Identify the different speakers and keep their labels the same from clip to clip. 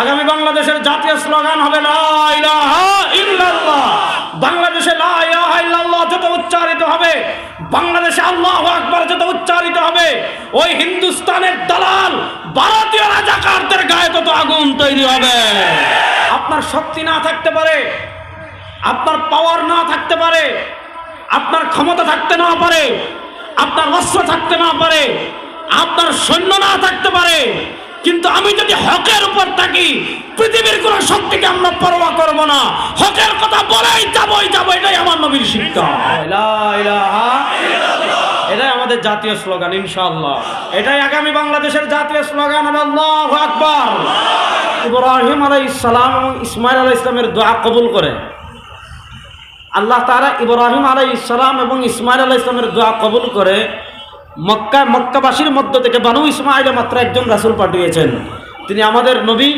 Speaker 1: আগামী বাংলাদেশের জাতীয় স্লোগান হবে বাংলাদেশে যত উচ্চারিত হবে, বাংলাদেশে আল্লাহ আকবার যত উচ্চারিত হবে, ওই হিন্দুস্তানের দালাল, ভারতীয় রাজাকারদের গায়ে তত আগুন তৈরি হবে। আপনার শক্তি না থাকতে পারে, আপনার পাওয়ার না থাকতে পারে, আপনার ক্ষমতা থাকতে না পারে, আপনার অস্ত্র থাকতে না পারে, আপনার সৈন্য না থাকতে পারে কিন্তু আমি যদি হকের উপর থাকি, পৃথিবীর কোন শক্তিকে আমরা পরোয়া করব না। হকের কথা বলেই যাবই যাব এটাই আমার নবীর শিক্ষা। এটাই আমাদের জাতীয় স্লোগান, ইনশাআল্লাহ। এটাই আগামী বাংলাদেশের জাতীয় স্লোগান আকবার। ইব্রাহিম আলাইহিস ইসলাম এবং ইসমাইল আলাইহিস ইসলামের দোয়া কবুল করে। আল্লাহ তারা ইব্রাহিম আলাই ইসলাম এবং ইসমাইল আলাহ ইসলামের দোয়া কবুল করে। মক্কা, মক্কাবাসীর মধ্য থেকে বানু ইসমাইলে মাত্র একজন রাসুল পাঠিয়েছেন। তিনি আমাদের নবী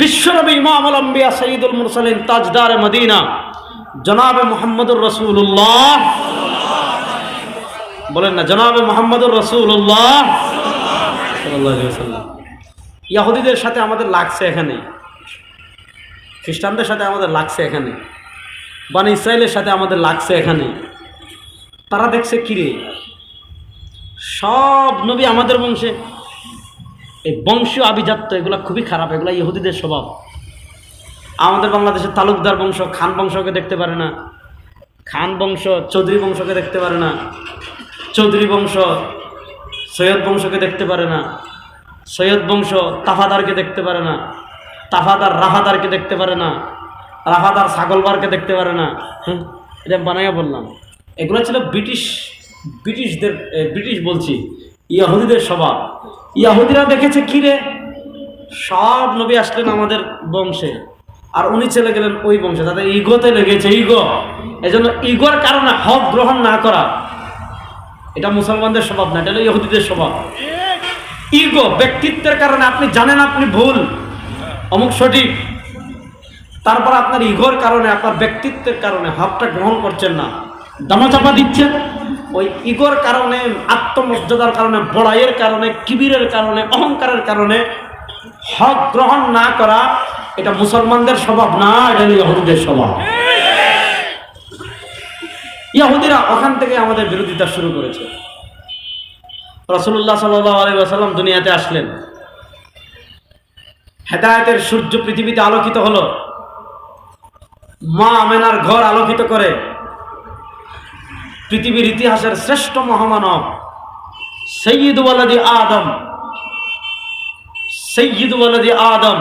Speaker 1: বিশ্বনবী ইমাম আলম্বিয়া সঈদুল মুরসালিন তাজদার মদিনা। জনাবে মোহাম্মদুর রসুল্লাহ বলেন না, জনাবে মোহাম্মদুর রসুল্লাহ ইয়াহুদিদের সাথে আমাদের লাগছে এখানে। খ্রিস্টানদের সাথে আমাদের লাগছে এখানে। বান ইসরায়েলের সাথে আমাদের লাগছে এখানে। তারা দেখছে কিরে সব নবী আমাদের বংশে। এই বংশীয় আভিজাত্য, এগুলো খুবই খারাপ, এগুলো ইহুদিদের স্বভাব। আমাদের বাংলাদেশের তালুকদার বংশ, খান বংশকে দেখতে পারে না। খান বংশ চৌধুরী বংশকে দেখতে পারে না। চৌধুরী বংশ সৈয়দ বংশকে দেখতে পারে না। সৈয়দ বংশ তাফাদারকে দেখতে পারে না। তাফাদার রাহাদারকে দেখতে পারে না। রাফাদার ছাগলবারকে দেখতে পারে না। হ্যাঁ এটা বানাইয়া বললাম। এগুলো ছিল ব্রিটিশ ব্রিটিশদের ব্রিটিশ বলছি, ইয়াহুদিদের স্বভাব ইয়াহুদিরা দেখেছে, কি রে? সব নবী আসলেন আমাদের বংশে। আর উনি চলে গেলেন ওই বংশে। তাদের ইগোতে লেগেছে, ইগো। এজন্য ইগোর কারণে হক গ্রহণ না করা। এটা মুসলমানদের স্বভাব না, এটা ইহুদিদের স্বভাব। ইগো, ব্যক্তিত্বের কারণে আপনি জানেন আপনি ভুল। অমুক সঠিক। তারপর আপনার ইগোর কারণে, আপনার ব্যক্তিত্বের কারণে হকটা গ্রহণ করছেন না। দামাচাপা দিচ্ছেন। ওই ইগোর কারণে, আত্মমর্যাদার কারণে, বড়াইয়ের কারণে, কিবিরের কারণে, অহংকারের কারণে হক গ্রহণ না করা, এটা মুসলমানদের স্বভাব না, এটা ইহুদিদের স্বভাব। ইয়াহুদিরা ওখান থেকে আমাদের বিরোধিতা শুরু করেছে। রসুল্লাহ আসাল্লাম দুনিয়াতে আসলেন। হেদায়তের সূর্য পৃথিবীতে আলোকিত হলো। মা আমেনার ঘর আলোকিত করে। পৃথিবীর ইতিহাসের শ্রেষ্ঠ মহামানব, সৈয়দ ওয়ালাদি আদম। সৈয়দ ওয়ালাদি আদম,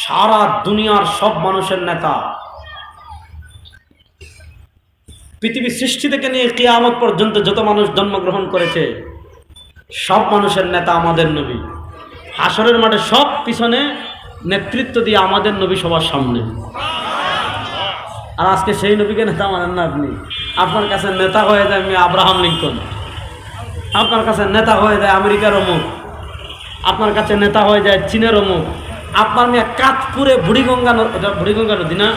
Speaker 1: সারা দুনিয়ার সব মানুষের নেতা। পৃথিবী সৃষ্টি থেকে নিয়ে কিয়ামত পর্যন্ত যত মানুষ জন্মগ্রহণ করেছে, সব মানুষের নেতা আমাদের নবী। হাসরের মাঠে সব পিছনে নেতৃত্ব দিয়ে আমাদের নবী সবার সামনে। আর আজকে সেই নবীকে নেতা মানেন না আপনি। আপনার কাছে নেতা হয়ে যায় আমি আব্রাহাম লিঙ্কন। আপনার কাছে নেতা হয়ে যায় আমেরিকার অমুক। আপনার কাছে নেতা হয়ে যায় চীনের অমুক। আপনার মেয়ে কাতপুরে বুড়িগঙ্গা এটা বুড়িগঙ্গা নদী না?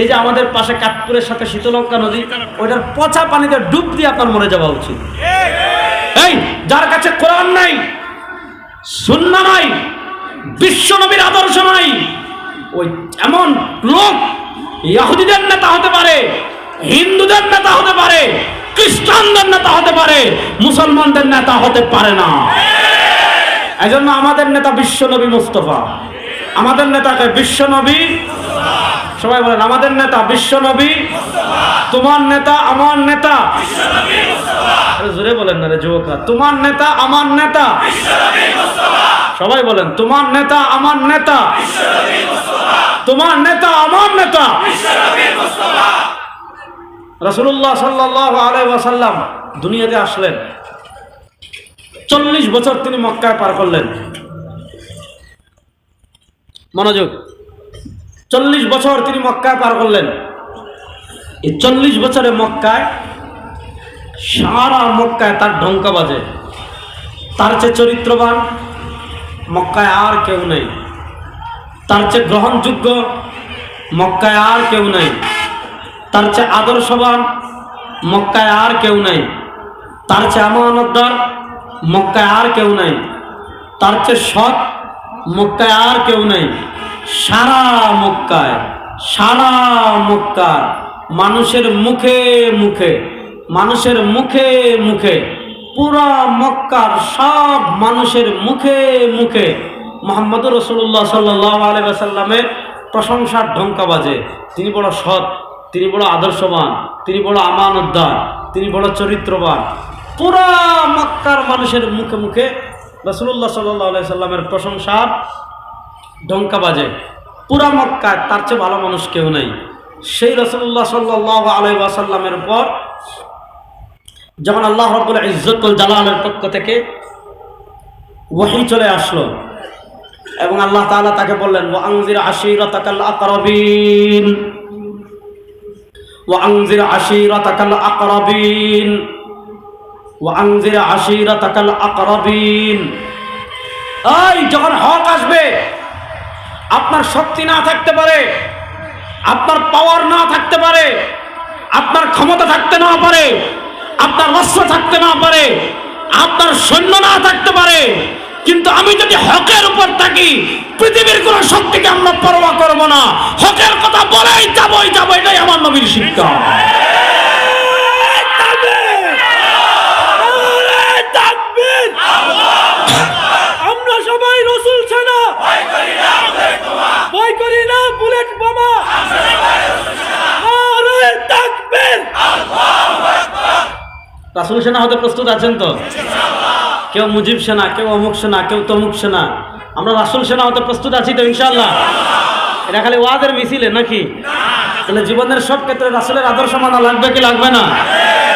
Speaker 1: এই যে আমাদের পাশে কাতপুরের সাথে শীতলঙ্কা নদী, ওইটার পচা পানিতে ডুব দিয়ে আপনার মরে যাওয়া উচিত। এই, যার কাছে কোরআন নাই, সুন্না নাই, বিশ্ব নবীর আদর্শ নাই, ওই এমন লোক, ইয়াহুদিদের নেতা হতে পারে হিন্দুদের নেতা হতে পারে, খ্রিস্টানদের নেতা হতে পারে, মুসলমানদের নেতা হতে পারে না। এজন্য আমাদের নেতা বিশ্ব নবী মুস্তফা। আমাদের নেতাকে বিশ্ব নবী। সবাই বলেন, আমাদের নেতা বিশ্ব নবী। তোমার নেতা আমার নেতা। জোরে বলেন না রে যুবকরা তোমার নেতা আমার নেতা। সবাই বলেন, তোমার নেতা আমার নেতা। তোমার নেতা আমার নেতা। রসুল্লাহ সাল্লাহ আলাই ওয়াসাল্লাম দুনিয়াতে আসলেন। চল্লিশ বছর তিনি মক্কায় পার করলেন। মনোযোগ। চল্লিশ বছর তিনি মক্কায় পার করলেন। এই চল্লিশ বছরে মক্কায় সারা মক্কায় তার ঢঙ্কা বাজে। তার চেয়ে চরিত্রবান মক্কায় আর কেউ নেই। তার চেয়ে গ্রহণযোগ্য মক্কায় আর কেউ নেই। তার চেয়ে আদর্শবান মক্কায় আর কেউ নেই। তার চেয়ে আমানতদার মক্কায় আর কেউ নাই। তার চেয়ে সৎ মক্কায় আর কেউ নেই। সারা মক্কায়, সারা মক্কার মানুষের মুখে মুখে, মানুষের মুখে মুখে, পুরা মক্কার সব মানুষের মুখে মুখে মোহাম্মদ রসুল্লাহ সাল্লাহ আলাইসাল্লামের প্রশংসার ঢঙ্কা বাজে। তিনি বড় সৎ। তিনি বড় আদর্শবান, তিনি বড় আমানতদার, তিনি বড় চরিত্রবান। পুরা মক্কার মানুষের মুখে মুখে রসুল্লাহ সাল্লাহ আলাই সাল্লামের প্রশংসার ডঙ্কা বাজে। পুরা মক্কায় তার চেয়ে ভালো মানুষ কেউ নেই। সেই রসুল্লাহ সাল্লাহ আলাই ওয়াসাল্লামের পর যখন আল্লাহ রব্বুল ইজ্জতুল জালালের পক্ষ থেকে ওয়াহি চলে আসলো এবং আল্লাহ তাআলা তাকে বললেন ও আংজির আশিরাতাকাল আকরাবিন। আশিরাতাকাল আকরাবিন ও আংজির আশিরাতাকাল আকরাবিন এই, যখন হক আসবে, আপনার শক্তি না থাকতে পারে, আপনার পাওয়ার না থাকতে পারে, আপনার ক্ষমতা থাকতে না পারে, আপনার অস্ত্র থাকতে না পারে, আপনার সৈন্য না থাকতে পারে কিন্তু আমি যদি হকের উপর থাকি, পৃথিবীর কোন শক্তিকে আমরা পরোয়া করব না। হকের কথা বলেই যাবই যাব এটাই আমার নবীর শিক্ষা।
Speaker 2: আমরা সবাই রসুল সেনা ভয় করি না, বুলেট বোমা। আরে তাকবীর।
Speaker 1: রাসুল সেনা হতে প্রস্তুত আছেন তো? কেউ মুজিব সেনা, কেউ অমুক সেনা, কেউ তমুক সেনা। আমরা রাসুল সেনা হতে প্রস্তুত আছি তো ইনশাল্লাহ এটা খালি ওয়াদের মিছিলে নাকি? তাহলে জীবনের সব ক্ষেত্রে রাসুলের আদর্শ মানা লাগবে কি লাগবে না?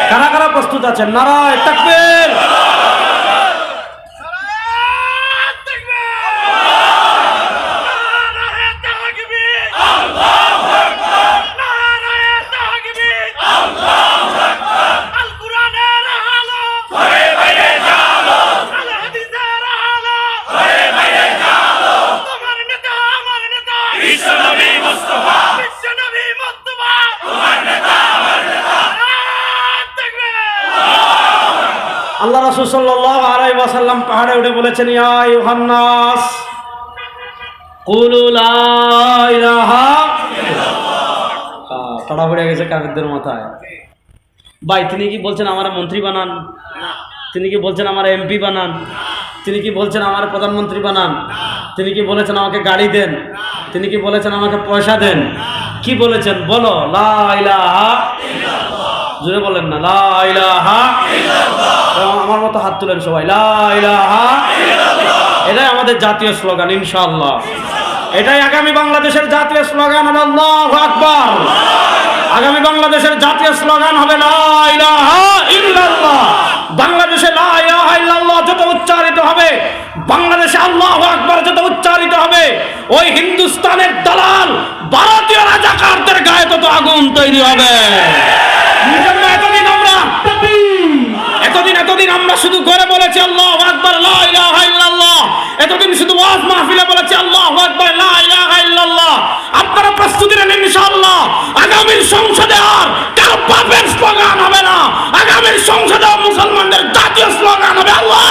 Speaker 1: কারা কারা প্রস্তুত আছেন? নারায় তাকবীর! সাল্লাল্লাহু আলাইহি ওয়াসাল্লাম পাহাড়ে উঠে বলেছেন ভাই, তিনি কি বলছেন আমার মন্ত্রী বানান? তিনি কি বলছেন আমার এমপি বানান? তিনি কি বলছেন আমার প্রধানমন্ত্রী বানান? তিনি কি বলেছেন আমাকে গাড়ি দেন? তিনি কি বলেছেন আমাকে পয়সা দেন? কি বলেছেন? বলো, লা ইলাহা জোরে বলেন না, লা ইলাহা এবং আমার মতো হাত তুলেন সবাই। এটাই আমাদের জাতীয় স্লোগান ইনশাল্লাহ এটাই আগামী বাংলাদেশের জাতীয় স্লোগান হবে আল্লাহু আকবার। আগামী বাংলাদেশের জাতীয় স্লোগান হবে বাংলাদেশে যত উচ্চারিত হবে, বাংলাদেশে আল্লাহু আকবার যত উচ্চারিত হবে, ওই হিন্দুস্তানের দালাল, ভারতীয় রাজাকারদের গায়ে তত আগুন তৈরি হবে। আগামীর সংসদে আর কারও বাপের স্লোগান হবে না। আগামীর সংসদে মুসলমানদের জাতীয় স্লোগান হবে। আল্লাহ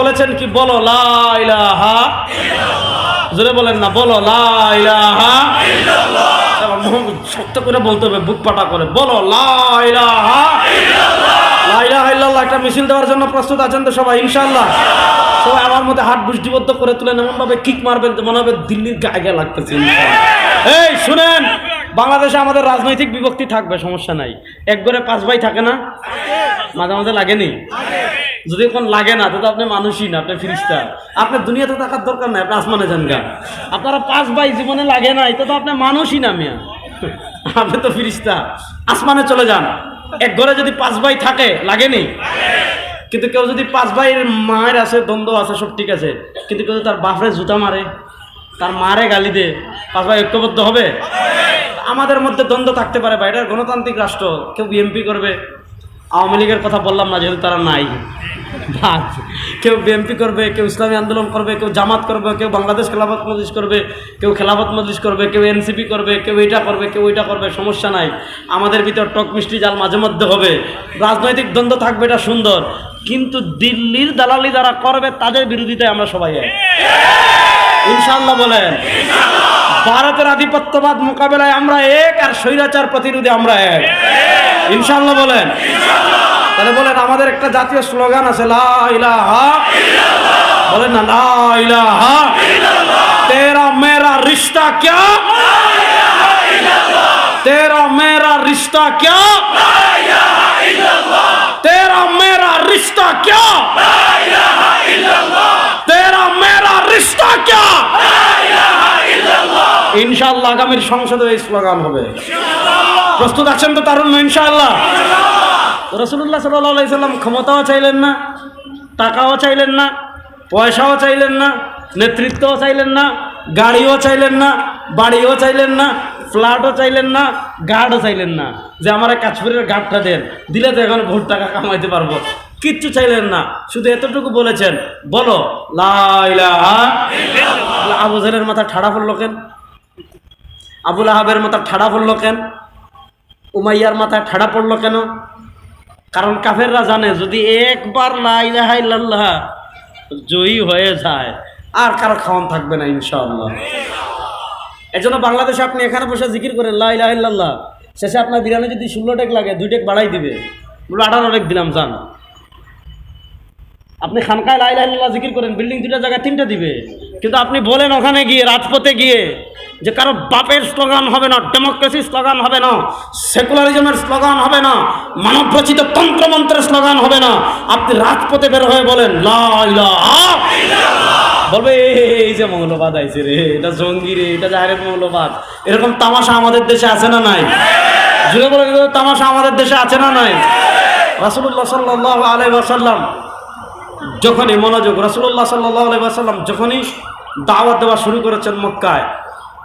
Speaker 1: বলেছেন কি? বলো, লা ইলাহা জোরে বলেন না, বলো, লা ইলাহা শক্ত করে বলতে হবে, বুক পাটা করে। বলো, লা ইলাহা লা ইলাহা ইল্লাল্লাহ একটা মিছিল দেওয়ার জন্য প্রস্তুত আছেন তো সবাই? ইনশাআল্লাহ। সবাই আমার মধ্যে হাত বুষ্টিবদ্ধ করে তুলেন এমন ভাবে কিক মারবেন মনে হবে দিল্লির গায়ে লাগতেছে এই, শুনেন, বাংলাদেশে আমাদের রাজনৈতিক বিভক্তি থাকবে, সমস্যা নাই। এক ঘরে পাঁচ ভাই থাকে না? মাঝে মাঝে লাগেনি? যদি এখন লাগে না, তো আপনি মানুষই না, আপনি ফিরিস্তা। আপনার দুনিয়াতে থাকার দরকার নাই, আপনি আসমানে যান গা। আপনারা পাঁচ ভাই জীবনে লাগে না এটা তো আপনি মানুষই না, মিয়া। আপনি তো ফিরিস্তা। আসমানে চলে যান। এক ঘরে যদি পাঁচ ভাই থাকে লাগে লাগেনি? কিন্তু কেউ যদি পাঁচ ভাইয়ের মায়ের আছে, দ্বন্দ্ব আছে, সব ঠিক আছে। কিন্তু কেউ তার বাপরে জুতা মারে, তার মারে গালি দে, পাঁচ ভাই ঐক্যবদ্ধ হবে? আমাদের মধ্যে দ্বন্দ্ব থাকতে পারে বা এটার গণতান্ত্রিক রাষ্ট্র, কেউ বিএমপি করবে। আওয়ামী লীগের কথা বললাম না, যেহেতু তারা নাই। কেউ বিএমপি করবে, কেউ ইসলামী আন্দোলন করবে, কেউ জামাত করবে, কেউ বাংলাদেশ খেলাফত মজলিস করবে, কেউ খেলাফত মজলিস করবে, কেউ এনসিপি করবে, কেউ এটা করবে, কেউ ওইটা করবে, সমস্যা নাই। আমাদের ভিতর টক মিষ্টি জাল মাঝে মধ্যে হবে। রাজনৈতিক দ্বন্দ্ব থাকবে, এটা সুন্দর। কিন্তু দিল্লির দালালি যারা করবে, তাদের বিরোধিতায় আমরা সবাই ইনশাল্লাহ বলেন, ভারতের আধিপত্যবাদ মোকাবেলায় আমরা এক আর স্বৈরাচার প্রতিরোধে আমরা এক। ইনশাল্লাহ বলেন। তাহলে বলেন আমাদের একটা জাতীয় স্লোগান আছে লা ইলাহা বলেন না লা ইলাহা তেরা মেরা রিশ্তা ক্যা? তেরা মেরা রিশ্তা ক্যা? তেরা মেরা রিশ্তা ক্যা? তেরা মেরা রিশ্তা ক্যা? ইনশাআল্লাহ আগামীর সংসদে এই স্লোগান হবে। প্রস্তুত আছেন তো তারুণ্য, ইনশাআল্লাহ? রসুল্লাহ সাল্লাহ সাল্লাম ক্ষমতাও চাইলেন না, টাকাও চাইলেন না, পয়সাও চাইলেন না, নেতৃত্বও চাইলেন না, গাড়িও চাইলেন না, বাড়িও চাইলেন না, ফ্ল্যাটও চাইলেন না গার্ডও চাইলেন না। যে আমার কাশ্মীরের গার্ডটা দেন, দিলে তো এখন ভোট টাকা কামাইতে পারব। কিচ্ছু চাইলেন না, শুধু এতটুকু বলেছেন, বলো আবু জাহেলের মাথা ঠাড়া পড়ল কেন? আবুল আহাবের মাথা ঠাড়া পড়ল কেন? উমাইয়ার মাথায় ঠাড়া পড়ল কেন? কারণ কাফেররা জানে, যদি একবার লাইলাহ জয়ী হয়ে যায়, আর কারও খাওয়ান থাকবে না, ইনশাআল্লাহ। জন্য বাংলাদেশে আপনি এখানে বসে জিকির করেন লাইলাহ শেষে আপনার বিরিয়ানি যদি ষোলো টেক লাগে, দুই টেক বাড়াই দিবে। বলে আঠারো টেক দিলাম, যান। আপনি খানকায় লাই লাইলাহ জিকির করেন, বিল্ডিং দুটা জায়গায় তিনটা দিবে। কিন্তু আপনি বলেন ওখানে গিয়ে, রাজপথে গিয়ে, যে কারও বাপের স্লোগান হবে না ডেমোক্রেসির স্লোগান হবে না, সেকুলারিজমের স্লোগান হবে না মানব রচিত তন্ত্রমন্ত্রের স্লোগান হবে না, আপনি রাজপথে বের হয়ে বলেন বলবে, এই যে মৌলবাদ আইছে রে, এটা জঙ্গি রে, এটা জাহেরের মৌলবাদ। এরকম তামাশা আমাদের দেশে আছে না নাই? জুড়ে বলে তামাশা আমাদের দেশে আছে না নাই? রাসুল্লাহ সাল্লাহ আলাই ওয়াসাল্লাম যখনই মনোযোগ রাসুল্লাহ ওয়াসাল্লাম যখনই দাওয়াত দেওয়া শুরু করেছেন মক্কায়,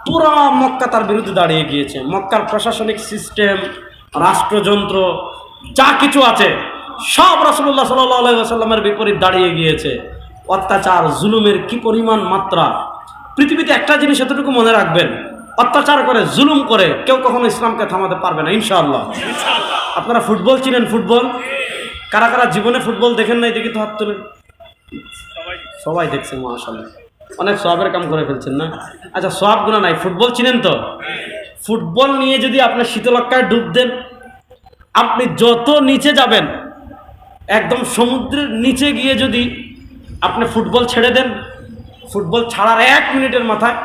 Speaker 1: পুরা মক্কা তার বিরুদ্ধে দাঁড়িয়ে গিয়েছে। মক্কার প্রশাসনিক সিস্টেম, রাষ্ট্রযন্ত্র, যা কিছু আছে, সব রাসুল্লাহ সাল্লাহ আলাইসাল্লামের বিপরীত দাঁড়িয়ে গিয়েছে। অত্যাচার, জুলুমের কি পরিমাণ মাত্রা? পৃথিবীতে একটা জিনিস এতটুকু মনে রাখবেন, অত্যাচার করে, জুলুম করে কেউ কখনো ইসলামকে থামাতে পারবে না, ইনশাআল্লাহ। আপনারা ফুটবল চিনেন ফুটবল? কারা কারা জীবনে ফুটবল দেখেন নাই, দেখি তো হাত তুলেন সবাই দেখছে মাশাল্লাহ অনেক সবের কাম করে ফেলছেন না? আচ্ছা সব গুণা নাই, ফুটবল চিনেন তো? ফুটবল নিয়ে যদি আপনি শীতলক্ষায় ডুব দেন, আপনি যত নিচে যাবেন, একদম সমুদ্রের নিচে গিয়ে যদি আপনি ফুটবল ছেড়ে দেন, ফুটবল ছাড়ার এক মিনিটের মাথায়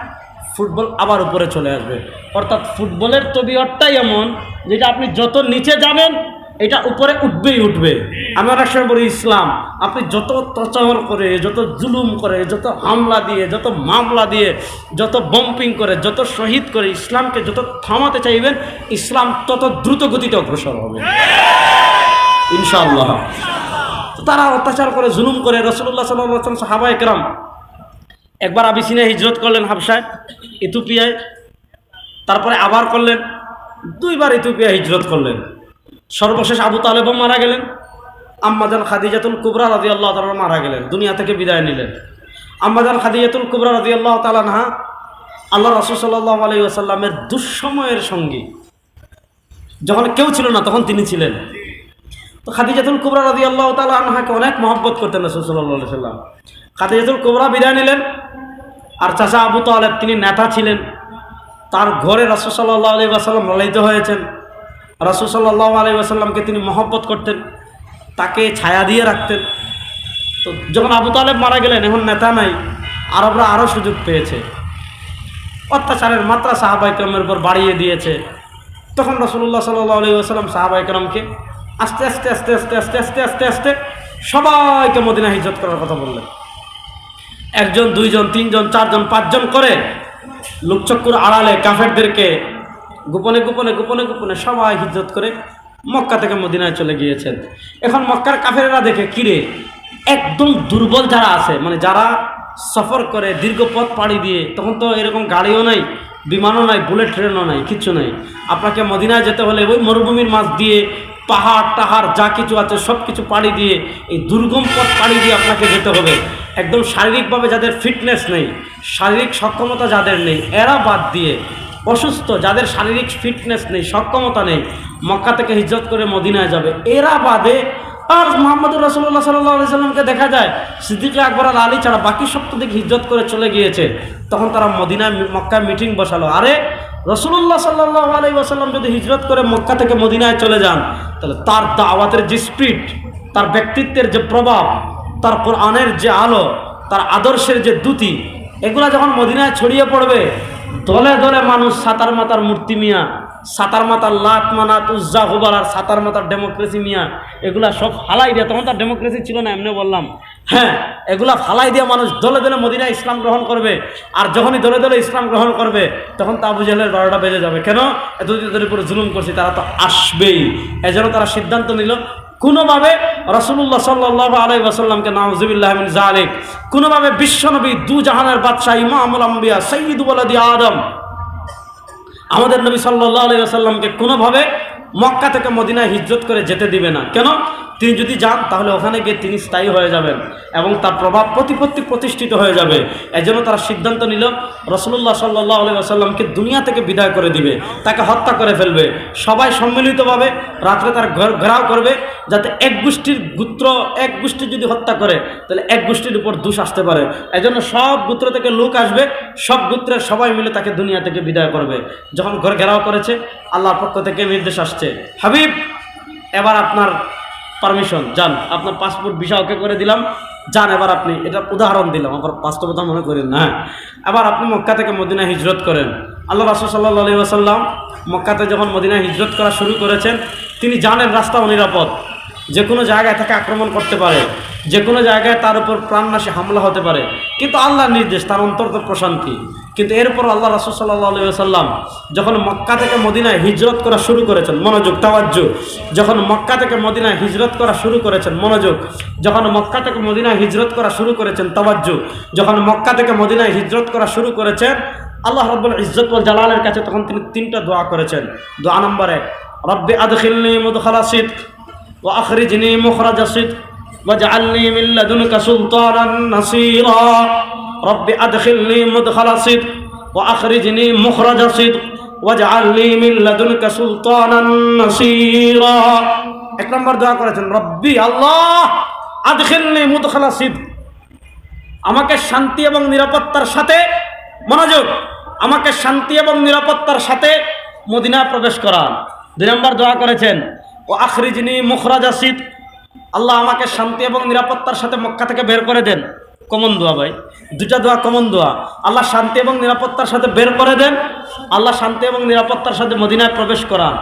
Speaker 1: ফুটবল আবার উপরে চলে আসবে। অর্থাৎ ফুটবলের তবিয়তটাই এমন, যেটা আপনি যত নিচে যাবেন এটা উপরে উঠবেই উঠবে। আমি অনেক সময় বলি, ইসলাম, আপনি যত তচাহর করে, যত জুলুম করে, যত হামলা দিয়ে, যত মামলা দিয়ে, যত বম্পিং করে, যত শহীদ করে, ইসলামকে যত থামাতে চাইবেন, ইসলাম তত দ্রুত গতিতে অগ্রসর হবে। ইনশাআল্লাহ। তারা অত্যাচার করে, জুলুম করে রসুল্লাহ সাল্লাম সাহাবা একরাম একবার আবিসিনে হিজরত করলেন হাবসায় ইথুপিয়ায় তারপরে আবার করলেন, দুইবার ইথুপিয়া হিজরত করলেন। সর্বশেষ আবু তালেবও মারা গেলেন। আম্মাজান খাদিজাতুল কুবরা রাজি আল্লাহ তালা মারা গেলেন। দুনিয়া থেকে বিদায় নিলেন। আম্মাজান খাদিজাতুল কুবরা রাজি আল্লাহ তালানহা আল্লাহ রসুল সাল্লাহ আলী আসাল্লামের দুঃসময়ের সঙ্গী। যখন কেউ ছিল না, তখন তিনি ছিলেন। তো খাদিজাতুল কুবরা রাজি আল্লাহ তালা আনহাকে অনেক মহব্বত করতেন রসুল সাল্লাহ সাল্লাম খাদিজাতুল কুবরা বিদায় নিলেন। আর চাচা আবু তালেব, তিনি নেতা ছিলেন। তার ঘরে রসুল সাল্লাহ আলী আসাল্লাম লালিত হয়েছেন। রসুল সাল্লাহ আলী আসাল্লামকে তিনি মহব্বত করতেন, তাকে ছায়া দিয়ে রাখতেন। তো যখন আবু তালেব মারা গেলেন, এখন নেতা নাই, আরবরা আরও সুযোগ পেয়েছে। অত্যাচারের মাত্রা সাহাবাইকরমের উপর বাড়িয়ে দিয়েছে। তখন রসুল্লাহ সাল্লাহ আলী আসাল্লাম সাহাবাইকরমকে আস্তে আস্তে আস্তে আস্তে আস্তে আস্তে আস্তে আস্তে সবাইকে মদিনা হিজরত করার কথা বললেন। একজন, দুইজন, তিনজন, চারজন, পাঁচজন করে লোকচক্কুর আড়ালে কাফেরদেরকে গোপনে গোপনে গোপনে গোপনে সবাই হিজরত করে মক্কা থেকে মদিনায় চলে গিয়েছেন। এখন মক্কার কাফেরেরা দেখে কিরে একদম দুর্বল যারা আছে মানে যারা সফর করে দীর্ঘ পথ পাড়ি দিয়ে, তখন তো এরকম গাড়িও নাই, বিমানও নাই, বুলেট ট্রেনও নাই, কিচ্ছু নাই। আপনাকে মদিনায় যেতে হলে ওই মরুভূমির মাছ দিয়ে, পাহাড়, টাহাড়, যা কিছু আছে সব কিছু পাড়ি দিয়ে, এই দুর্গম পথ পাড়ি দিয়ে আপনাকে যেতে হবে। একদম শারীরিকভাবে যাদের ফিটনেস নেই, শারীরিক সক্ষমতা যাদের নেই, এরা বাদ দিয়ে অসুস্থ, যাদের শারীরিক ফিটনেস নেই, সক্ষমতা নেই, মক্কা থেকে হিজরত করে মদিনায় যাবে। এরা বাদে আর মোহাম্মদ রসুল্লাহ সাল্লাহ সাল্লামকে দেখা যায়, সিদ্দিক আকবর আল আলী ছাড়া বাকি সব তো দেখি হিজরত করে চলে গিয়েছে। তখন তারা মদিনায় মক্কায় মিটিং বসালো। আরে রসুল্লাহ সাল্লাহ আলাই ওয়াসাল্লাম যদি হিজরত করে মক্কা থেকে মদিনায় চলে যান, তাহলে তার দাওয়াতের যে স্পিড তার ব্যক্তিত্বের যে প্রভাব, তার কোরআনের যে আলো, তার আদর্শের যে দ্যুতি, এগুলা যখন মদিনায় ছড়িয়ে পড়বে দলে দলে মানুষ সাতার মাতার মূর্তি মিয়া, সাতার মাতার লাত মানাত উজ্জা হুবার আর সাতার মাতার ডেমোক্রেসি মিয়া, এগুলা সব ফালাই দিয়ে। তখন তার ডেমোক্রেসি ছিল না এমনি বললাম। হ্যাঁ এগুলা ফালাই দিয়ে মানুষ দলে দলে মদিনা ইসলাম গ্রহণ করবে। আর যখনই দলে দলে ইসলাম গ্রহণ করবে, তখন তা জাহেলের বারোটা বেজে যাবে। কেন? এতদিন তাদের উপরে জুলুম করছি, তারা তো আসবেই। এজন্য তারা সিদ্ধান্ত নিল কোনোভাবে রসুল্লাহ সাল্লাহ আলাই আসাল্লামকে নাউজুবিল্লাহমিন জালেক কোনোভাবে বিশ্বনবী দু জাহানের বাদশাহ ইমামুল আম্বিয়া সঈদ বলাদি আদম, আমাদের নবী সাল্লাহ আলাই আসাল্লামকে কোনোভাবে মক্কা থেকে মদিনায় হিজরত করে যেতে দিবে না। কেন? তিনি যদি যান, তাহলে ওখানে গিয়ে তিনি স্থায়ী হয়ে যাবেন এবং তার প্রভাব প্রতিপত্তি প্রতিষ্ঠিত হয়ে যাবে। এই জন্য তারা সিদ্ধান্ত নিল রসুল্লাহ সাল্লাহ আলি আসাল্লামকে দুনিয়া থেকে বিদায় করে দিবে, তাকে হত্যা করে ফেলবে। সবাই সম্মিলিতভাবে রাত্রে তার ঘর- ঘেরাও করবে, যাতে এক গোষ্ঠীর গোত্র, এক গোষ্ঠী যদি হত্যা করে, তাহলে এক গোষ্ঠীর উপর দোষ আসতে পারে। এই জন্য সব গোত্র থেকে লোক আসবে, সব গোত্রের সবাই মিলে তাকে দুনিয়া থেকে বিদায় করবে। যখন ঘর ঘেরাও করেছে, আল্লাহর পক্ষ থেকে নির্দেশ আসছে। হাবিব, এবার আপনার পারমিশন যান আপনার পাসপোর্ট ভিসা ওকে করে দিলাম। যান এবার আপনি, এটা উদাহরণ দিলাম, আবার বাস্তবতা মনে করেন না হ্যাঁ? এবার আপনি মক্কা থেকে মদিনা হিজরত করেন। আল্লাহ রাসুল সাল্লাহ আলী আসাল্লাম মক্কাতে যখন মদিনা হিজরত করা শুরু করেছেন, তিনি জানেন রাস্তা অনিরাপদ যে কোনো জায়গায় তাকে আক্রমণ করতে পারে যে কোনো জায়গায় তার উপর প্রাণনাশী হামলা হতে পারে। কিন্তু আল্লাহর নির্দেশ, তার অন্তর তো প্রশান্তি। কিন্তু এরপর আল্লাহ রাসুল সাল্লাহ আলী সাল্লাম যখন মক্কা থেকে মদিনায় হিজরত করা শুরু করেছেন মনোযোগ তাওয়াজ্জু যখন মক্কা থেকে মদিনায় হিজরত করা শুরু করেছেন মনোযোগ যখন মক্কা থেকে মদিনায় হিজরত করা শুরু করেছেন তাওয়াজ্জু যখন মক্কা থেকে মদিনায় হিজরত করা শুরু করেছেন আল্লাহ রব্বুল ইজ্জত ওয়াল জালালের কাছে তখন তিনি তিনটা দোয়া করেছেন দোয়া নম্বর এক রব্বি আদখিলনি মুদখালা সিদ্ক وأخرجني مخرج صدق واجعلني من لدنك سلطانا نصيرا রব্বি আদখিলনি মুদখালা সিদ্ক ওয়া আখরিজনি মুখরাজা সিদ্ক ওয়াজআল লি মিন লাদুনকা সুলতানান নাসীরা। এক নম্বর দোয়া করেছেন, রব্বি আল্লাহ আদখিলনি মুদখালা সিদ্ক আমাকে শান্তি এবং নিরাপত্তার সাথে মনোযোগ, আমাকে শান্তি এবং নিরাপত্তার সাথে মদিনা প্রবেশ করান দুই নম্বর দোয়া করেছেন ও আখরিজনি মুখরাজা সিদ্ক আল্লাহ আমাকে শান্তি এবং নিরাপত্তার সাথে মক্কা থেকে বের করে দেন। কমন দোয়া ভাই। দুটা দোয়া কমন দোয়া। আল্লাহ শান্তি এবং নিরাপত্তার সাথে বের করে দেন। আল্লাহ শান্তি এবং নিরাপত্তার সাথে মদিনায় প্রবেশ করান।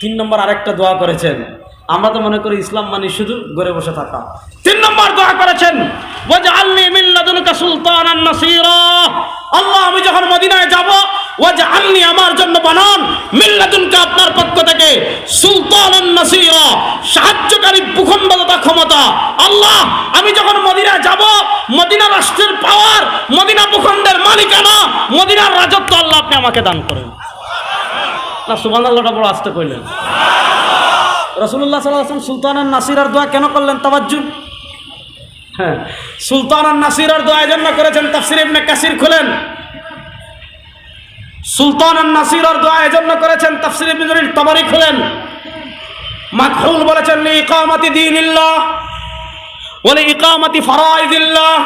Speaker 1: তিন নম্বর আরেকটা দোয়া করেছেন। আমরা তো মনে করি ইসলাম মানে শুধু গড়ে বসে থাকা। তিন নম্বর দোয়া করেছেন আল্লাহ, আমি যখন মদিনায় যাব আমার জন্য বানান। নাসীরা, সাহায্যকারী ক্ষমতা। আল্লাহ, আমি যখন মদিনা রাষ্ট্রের পাওয়ার মদিনা ভূখণ্ডের মালিকানা, মদিনার রাজত্ব আল্লাহ আপনি আমাকে দান করেন। না, সুবহানাল্লাহটা বড় আস্তে কইলেন। রসুল্লাহ সাল্লাম সুলতান নাসিরার দোয়া কেন করলেন? তাবাজ্জু হ্যাঁ সুলতান নাসিরার দোয়া জন্য করেছেন, তাফসির ইবনে কাসির খুলেন। সুলতান নাসিরার দোয়া এই জন্য করেছেন, তাফসির ইবনে জরির তাবারি খুলেন। মাকহুল বলেছেন লি ইকামাতি দীনিল্লাহ ওয়া লি ইকামাতি ফারাইদিল্লাহ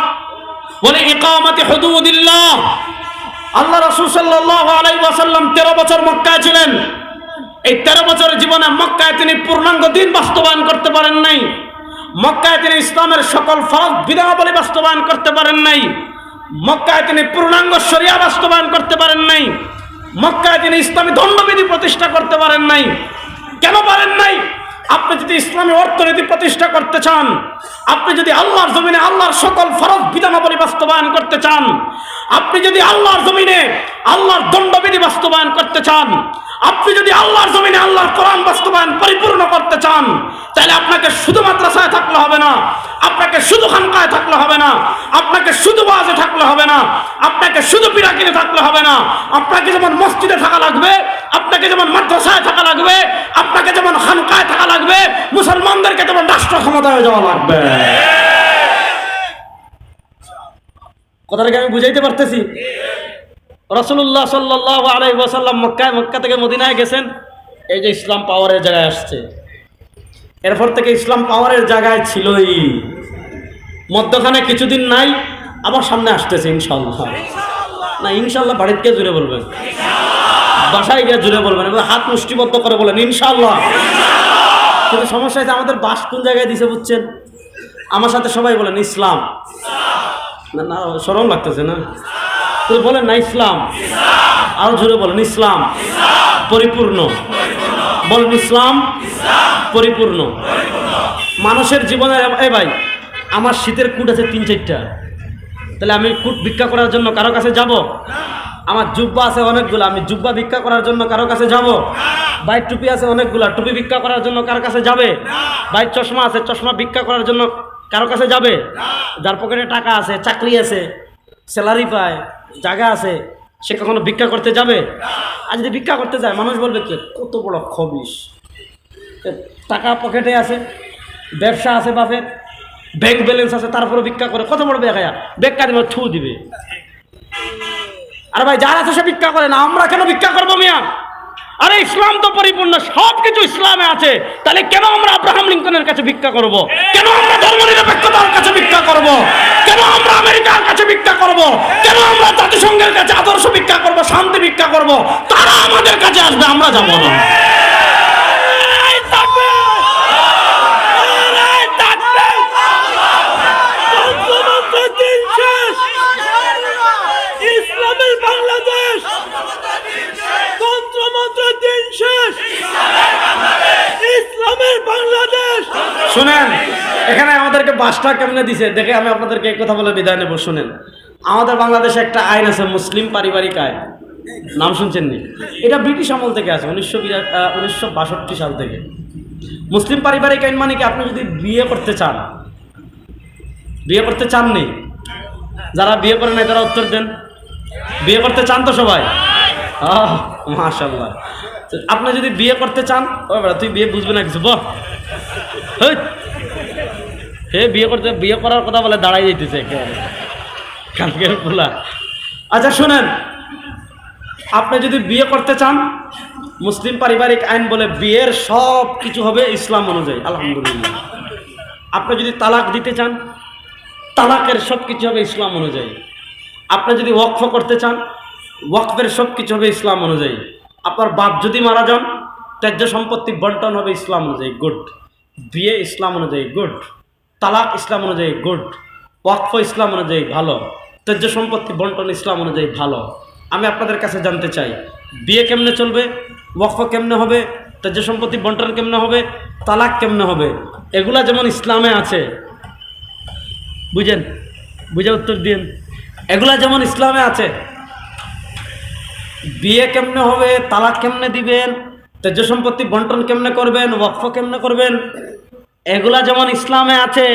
Speaker 1: ওয়া লি ইকামাতি হুদুদিল্লাহ। আল্লাহ রাসূল সাল্লাল্লাহু আলাইহি 13 বছর মক্কায় ছিলেন। এই তেরো বছর জীবনে মক্কায় তিনি পূর্ণাঙ্গ দিন বাস্তবায়ন করতে পারেন নাই। মক্কায় তিনি ইসলামের সকল ফরজ বিধানাবলী বাস্তবায়ন করতে পারেন নাই। মক্কায় তিনি পূর্ণাঙ্গ সরিয়া বাস্তবায়ন করতে পারেন নাই। মক্কায় তিনি ইসলামী দণ্ডবিধি প্রতিষ্ঠা করতে পারেন নাই। কেন পারেন নাই? আপনি যদি ইসলামী অর্থনীতি প্রতিষ্ঠা করতে চান, আপনি যদি আল্লাহর জমিনে আল্লাহর সকল ফরজ বিধানাবলী বাস্তবায়ন করতে চান, আপনি যদি আল্লাহর জমিনে আল্লাহর দণ্ডবিধি বাস্তবায়ন করতে চান আপনি যদি আল্লাহর জমিনে আল্লাহর কোরআন বাস্তবায়ন পরিপূর্ণ করতে চান, তাহলে আপনাকে শুধু মাদ্রাসায় থাকলে হবে না, আপনাকে শুধু খানকায় থাকলে হবে না, আপনাকে শুধু বাজে থাকলে হবে না, আপনাকে শুধু পিরাকিনে থাকলে হবে না, আপনাকে যেমন মসজিদে থাকা লাগবে, আপনাকে যেমন মাদ্রাসায় থাকা লাগবে, আপনাকে যেমন খানকায় থাকা লাগবে, মুসলমানদেরকে তোমার রাষ্ট্র ক্ষমতায় যাওয়া লাগবে। কথাটাকে আমি বুঝাইতে পারতেছি? রসুল্লাহ সাল্লাহ আলাই মক্কায়, মক্কা থেকে মদিনায় গেছেন। এই যে ইসলাম পাওয়ারের জায়গায় আসছে। এরপর থেকে ইসলাম পাওয়ারের জায়গায় ছিলই। মধ্যখানে কিছুদিন নাই, আবার সামনে আসতেছে ইনশাল্লাহ না ইনশাল্লাহ বাড়িতে গিয়ে জুড়ে বলবেন। বাসায় গিয়ে জুড়ে বলবেন, এবার হাত মুষ্টিবদ্ধ করে বলেন ইনশাল্লাহ কিন্তু সমস্যা হয়েছে, আমাদের বাস কোন জায়গায় দিছে বুঝছেন? আমার সাথে সবাই বলেন, ইসলাম। না না সরম লাগতেছে না। বলেন না ইসলাম। আরও জোরে বলেন, ইসলাম। পরিপূর্ণ। বলেন ইসলাম। পরিপূর্ণ। মানুষের জীবনে, এ ভাই, আমার শীতের কুট আছে তিন চারটা। তাহলে আমি কুট ভিক্ষা করার জন্য কারও কাছে যাব? আমার জুব্বা আছে অনেকগুলো, আমি জুব্বা ভিক্ষা করার জন্য কারও কাছে যাব? বাইর টুপি আছে অনেকগুলা, টুপি ভিক্ষা করার জন্য কারও কাছে যাবে? বাইর চশমা আছে, চশমা ভিক্ষা করার জন্য কারও কাছে যাবে? যার পকেটে টাকা আছে, চাকরি আছে স্যালারি পায়, জায়গা আছে, সে কখনো ভিক্ষা করতে যাবে? আর যদি ভিক্ষা করতে যায়, মানুষ বলবে কে? কত বড় খবিস টাকা পকেটে আছে, ব্যবসা আছে বাপের ব্যাংক ব্যালেন্স আছে তারপরে ভিক্ষা করে, কত বড় বেকায়া বেকার দেবে ছু দিবে। আর ভাই, যার আছে সে ভিক্ষা করে না, আমরা কেন ভিক্ষা করব মিয়া? আরে ইসলাম তো পরিপূর্ণ সব কিছু ইসলামে আছে। তাহলে কেন আমরা আব্রাহাম লিঙ্কনের কাছে ভিক্ষা করব? কেন আমরা ধর্ম নিরপেক্ষতার কাছে ভিক্ষা করব? কেন আমরা আমেরিকার কাছে ভিক্ষা করব? কেন আমরা জাতিসংঘের কাছে আদর্শ ভিক্ষা করব, শান্তি ভিক্ষা করব? তারা আমাদের কাছে আসবে, আমরা যাব না
Speaker 2: এই থাকবে এই থাকবে তন্ত্রমন্ত্রের দিন শেষ ইসলামের বাংলাদেশ
Speaker 1: শুনেন, এখানে আমাদেরকে বাসটা কেমনে দিছে? দেখে আমি আপনাদেরকে কথা বলে বিদায় নেব। শুনেন, আমাদের বাংলাদেশে একটা আইন আছে, মুসলিম পারিবারিক আইন। নাম শুনছেন এটা ব্রিটিশ আমল থেকে আছে, উনিশশো উনিশশো সাল থেকে। মুসলিম পারিবারিক আইন মানে কি? আপনি যদি বিয়ে করতে চান, বিয়ে করতে চাননি? যারা বিয়ে করে নাই, তারা উত্তর দেন। বিয়ে করতে চান তো সবাই? মাশাল্লাহ আপনি যদি বিয়ে করতে চান, ও বেড়া তুই বিয়ে বুঝবে না কিছু, বল। হে, বিয়ে করতে, বিয়ে করার কথা বলে দাঁড়াই একেবারে। কালকের পোলা। আচ্ছা শুনেন। আপনি যদি বিয়ে করতে চান, মুসলিম পারিবারিক আইন বলে বিয়ের সব কিছু হবে ইসলাম অনুযায়ী, আলহামদুলিল্লাহ। আপনি যদি তালাক দিতে চান, তালাকের সব কিছু হবে ইসলাম অনুযায়ী। আপনি যদি ওয়াকফ করতে চান ওয়াকফের সব কিছু হবে ইসলাম অনুযায়ী। আপনার বাপ যদি মারা যান, ত্যায্য সম্পত্তি বন্টন হবে ইসলাম অনুযায়ী গুড বিয়ে ইসলাম অনুযায়ী গুড তালাক ইসলাম অনুযায়ী গুড ওয়াকফ ইসলাম অনুযায়ী, ভালো। ত্যায্য সম্পত্তি বন্টন ইসলাম অনুযায়ী, ভালো। আমি আপনাদের কাছে জানতে চাই, বিয়ে কেমনে চলবে, ওয়াকফ কেমনে হবে, ত্যায্য সম্পত্তি বন্টন কেমনে হবে, তালাক কেমনে হবে? এগুলা যেমন ইসলামে আছে। বুঝেন? বুঝে উত্তর দিন এগুলা যেমন ইসলামে আছে বিয়ে কেমনে হবে, তালাক কেমনে দিবেন তেজ সম্পত্তি বন্টন কেমনে করবেন, ওয়াকফ কেমনে করবেন, এগুলা যেমন ইসলামে আছে,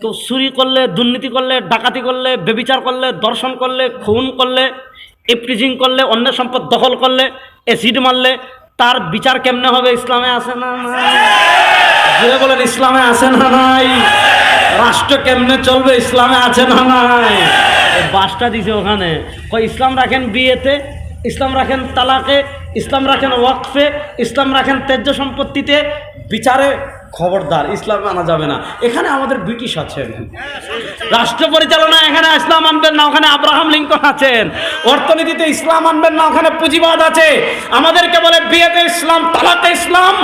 Speaker 1: কেউ চুরি করলে, দুর্নীতি করলে, ডাকাতি করলে, বেবিচার করলে, দর্শন করলে, খুন করলে, ইপটিজিং করলে, অন্য সম্পদ দখল করলে অ্যাসিড মারলে, তার বিচার কেমনে হবে, ইসলামে আছে না? জুড়ে বলেন, ইসলামে আছে না নাই? রাষ্ট্র কেমনে চলবে, ইসলামে আছে না নাই? বাসটা দিছে ওখানে। কই ইসলাম রাখেন বিয়েতে? ইসলাম রাখেন তালাকে, ইসলাম রাখেন ওয়াকফে, ইসলাম রাখেন তেজ্য সম্পত্তিতে, বিচারে খবরদার, ইসলাম আনা যাবে না। এখানে আমাদের ব্রিটিশ আছেন। রাষ্ট্র পরিচালনা এখানে ইসলাম আনবেন না, ওখানে আব্রাহাম লিঙ্কন আছেন। অর্থনীতিতে ইসলাম আনবেন না, ওখানে পুঁজিবাদ আছে। আমাদেরকে বলে বিয়েতে ইসলাম, তালাতে ইসলাম।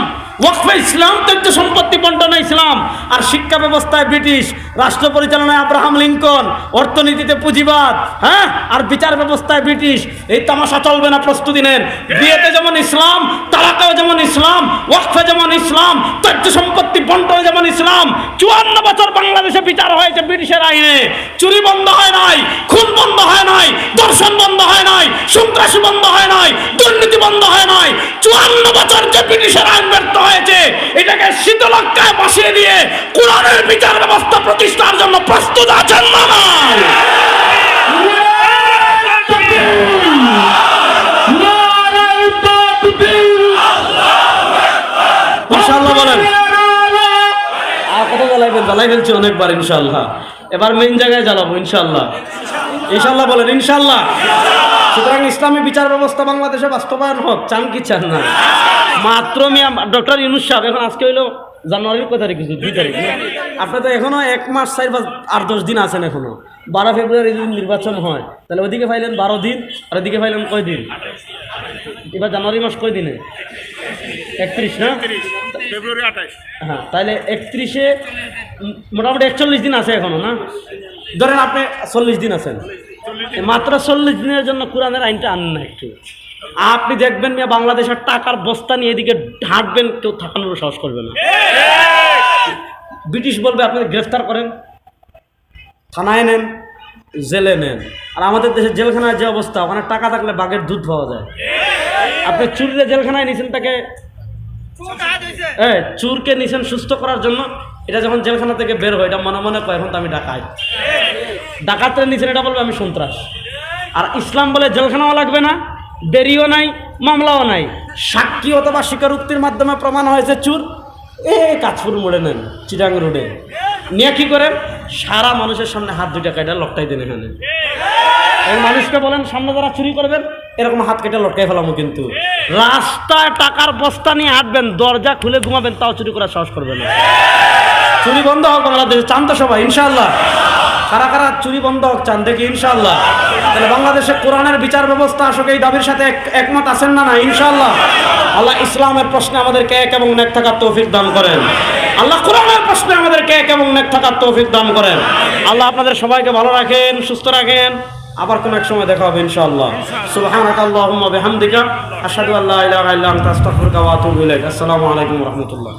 Speaker 1: ওয়াকফে ইসলাম তথ্য সম্পত্তি বন্টনে ইসলাম। আর শিক্ষা ব্যবস্থায় ব্রিটিশ, রাষ্ট্র পরিচালনায় আব্রাহাম লিঙ্কন, অর্থনীতিতে পুঁজিবাদ হ্যাঁ? আর বিচার ব্যবস্থায় ব্রিটিশ, এই তামাশা চলবে না প্রস্তুতি নেন। বিয়েতে যেমন ইসলাম, তালাকেও যেমন ইসলাম, ওয়াকফে যেমন ইসলাম তথ্য সম্পত্তি বন্টনে যেমন ইসলাম, চুয়ান্ন বছর বাংলাদেশে বিচার হয়েছে ব্রিটিশের আইনে। চুরি বন্ধ হয় নাই, খুন বন্ধ হয় নাই দর্শন বন্ধ হয় নাই, সন্ত্রাসী বন্ধ হয় নাই, দুর্নীতি বন্ধ হয় নাই। চুয়ান্ন বছর যে ব্রিটিশের আইন ব্যর্থ হয়েছে, এটাকে শীতলক্ষায় বসিয়ে দিয়ে কোরআনের বিচার ব্যবস্থা প্রতিষ্ঠার জন্য প্রস্তুত আছেন অনেকবার ইনশাল্লাহ এবার মেন জায়গায় জ্বালাবো ইনশাল্লাহ ইনশাল্লাহ বলেন ইনশাল্লাহ সুতরাং ইসলামী বিচার ব্যবস্থা বাংলাদেশে বাস্তবায়ন হোক চান কি চান না। মাত্র মিয়া ডক্টর ইউনুস সাহেব এখন আজকে হইল জানুয়ারির কয় তারিখ কিছু দুই তারিখ না? আপনি তো এখনও এক মাস চার পাঁচ আট দশ দিন আছেন এখনও। বারো ফেব্রুয়ারি যদি নির্বাচন হয় তাহলে ওইদিকে পাইলেন বারো দিন আর ওইদিকে পাইলেন কয় দিন? এবার জানুয়ারি মাস কয় দিনে? একত্রিশ না?
Speaker 2: ফেব্রুয়ারি আঠাইশ
Speaker 1: হ্যাঁ তাহলে একত্রিশে মোটামুটি একচল্লিশ দিন আছে এখনও না? ধরেন আপনি চল্লিশ দিন আছেন। মাত্র চল্লিশ দিনের জন্য কোরআনের আইনটা আন না একটু। আপনি দেখবেন মিয়া বাংলাদেশের টাকার বস্তা নিয়ে এদিকে হাঁটবেন কেউ থাকানোর সাহস করবে না। ব্রিটিশ বলবে আপনি গ্রেফতার করেন থানায় নেন জেলে নেন। আর আমাদের দেশের জেলখানায় যে অবস্থা ওখানে টাকা থাকলে বাঘের দুধ পাওয়া যায়। আপনি চুরিতে জেলখানায় নিয়েছেন তাকে? হ্যাঁ চুরকে নিছেন সুস্থ করার জন্য। এটা যখন জেলখানা থেকে বের হয়, এটা মনে মনে কয়, এখন তো আমি ডাকাই ডাকাতের নিছেন এটা বলবে, আমি সন্ত্রাস। আর ইসলাম বলে, জেলখানাও লাগবে না, দেরিও নাই, মামলাও নাই। সাক্ষী অথবা স্বীকারোক্তির মাধ্যমে প্রমাণ হয়েছে চুর, এ কাছপুর মোড়ে নেন, চিটাং রোডে। নিয়ে কি করেন? সারা মানুষের সামনে হাত দুইটা কাটা লকটাই দেন এখানে। এই মানুষকে বলেন, সামনে যারা চুরি করবেন, এরকম হাত কেটে লটকাই ফেলামো কিন্তু। রাস্তায় টাকার বস্তা নিয়ে হাঁটবেন, দরজা খুলে ঘুমাবেন, তাও চুরি করার সাহস করবে না। চুরি বন্ধ হোক বাংলাদেশে, চান তো সবাই ইনশাল্লাহ কারা কারা চুরি বন্ধ হোক চান, দেখি ইনশাল্লাহ তাহলে বাংলাদেশে কোরআনের বিচার ব্যবস্থা আসলে এই দাবির সাথে একমত আছেন না না ইনশাল্লাহ আল্লাহ ইসলামের প্রশ্নে আমাদেরকে এক এবং নেক থাকার তৌফিক দান করেন। আল্লাহ কোরআনের প্রশ্নে আমাদেরকে এক এবং নেক থাকার তৌফিক দান করেন। আল্লাহ আপনাদের সবাইকে ভালো রাখেন, সুস্থ রাখেন। আবার কোন এক সময় দেখা হবে, ইনশাআল্লাহ। সুবহানাকা আল্লাহুম্মা বিহামদিকা, আশহাদু আল্লা ইলাহা ইল্লা আনতা, আস্তাগফিরুকা ওয়া আতুবু ইলাইক। আসসালামু আলাইকুম ওয়া রাহমাতুল্লাহ।